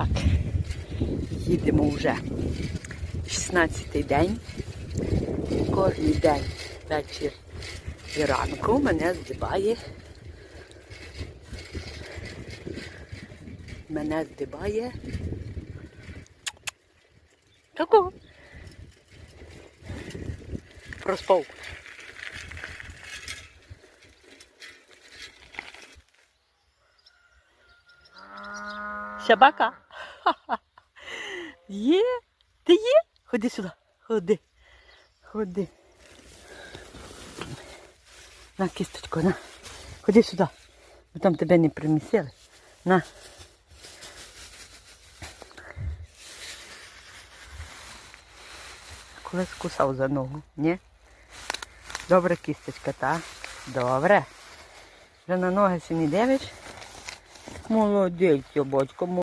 Так, їдемо вже 16-й день. Кожен день вечір і ранку мене здибає. Мене здибає. Какого? Проспав. Собака? Є? Ти є? Ходи сюди. Ходи. Ходи. На кісточку, на. Ходи сюди. Бо там тебе не примісили. На. Колись кусав за ногу, ні? Добре кісточка, та? Добре. Вже на ноги си не дивиш? Молодець, батько,